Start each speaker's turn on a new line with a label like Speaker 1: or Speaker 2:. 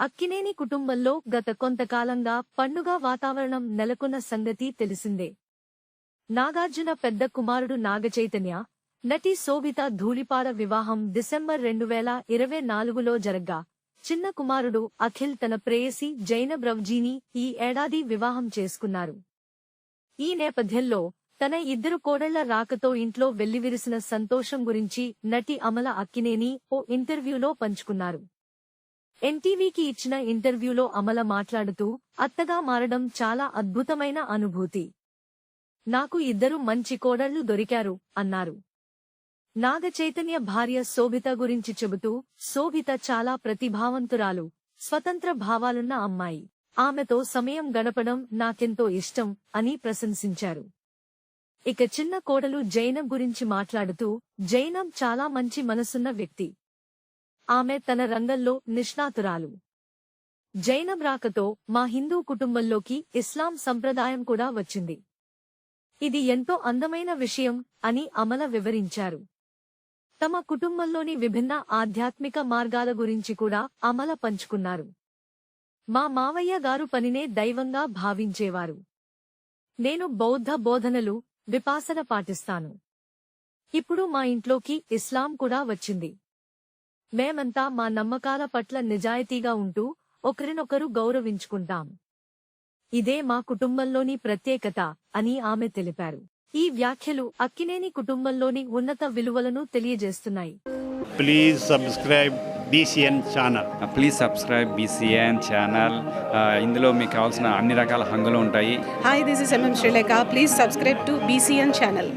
Speaker 1: అక్కినేని కుటుంబంలో గత కొంతకాలంగా పండుగ వాతావరణం నెలకొన్న సంగతి తెలిసిందే. నాగార్జున పెద్ద కుమారుడు నాగచైతన్య నటి శోభిత ధూళిపాడ వివాహం డిసెంబర్ రెండు వేల ఇరవై నాలుగులో జరగ్గా. చిన్న కుమారుడు అఖిల్ తన ప్రేయసి జైనబ్రవ్జీని ఈ ఏడాది వివాహం చేసుకున్నారు. ఈ నేపథ్యంలో తన ఇద్దరు కోడళ్ళ రాకతో ఇంట్లో వెల్లివిరిసిన సంతోషం గురించి నటి అమల అక్కినేని ఓ ఇంటర్వ్యూలో పంచుకున్నారు. ఎన్టీవీకి ఇచ్చిన ఇంటర్వ్యూలో అమల మాట్లాడుతూ అత్తగా మారడం చాలా అద్భుతమైన అనుభూతి. నాకు ఇద్దరు మంచి కోడళ్ళు దొరికారు అన్నారు. నాగ చైతన్య భార్య శోభిత గురించి చెబుతూ శోభిత చాలా ప్రతిభావంతురాలు స్వతంత్ర భావాలున్న అమ్మాయి. ఆమెతో సమయం గడపడం నాకెంతో ఇష్టం అని ప్రశంసించారు. ఇక చిన్న కోడలు జైనం గురించి మాట్లాడుతూ జైనం చాలా మంచి మనసున్న వ్యక్తి. ఆమె తన రంగంలో నిష్ణాతురాలు. జైనం రాకతో మా హిందూ కుటుంబంలోకి ఇస్లాం సంప్రదాయం కూడా వచ్చింది. ఇది ఎంతో అందమైన విషయం అని అమల వివరించారు. తమ కుటుంబంలోని విభిన్న ఆధ్యాత్మిక మార్గాల గురించి కూడా అమల పంచుకున్నారు. మా మావయ్య గారు పనినే దైవంగా భావించేవారు. నేను బౌద్ధ బోధనలు విపాసన పాటిస్తాను. ఇప్పుడు మా ఇంట్లోకి ఇస్లాం కూడా వచ్చింది. మేమంతా మా నమ్మకాల పట్ల నిజాయితీగా ఉంటూ ఒకరినొకరు గౌరవించుకుంటాం. ఇదే మా కుటుంబంలోని ప్రత్యేకత అని ఆమె తెలిపారు. ఈ వ్యాఖ్యలు అక్కినేని కుటుంబంలోని ఉన్నత విలువలను తెలియజేస్తున్నాయి.
Speaker 2: Please subscribe BCN channel
Speaker 3: please subscribe BCN channel ఇందులో మీకు కావాల్సిన అన్ని రకాల హంగులు ఉంటాయి.
Speaker 4: Hi, this is MM Sri Lanka. Please subscribe to BCN channel.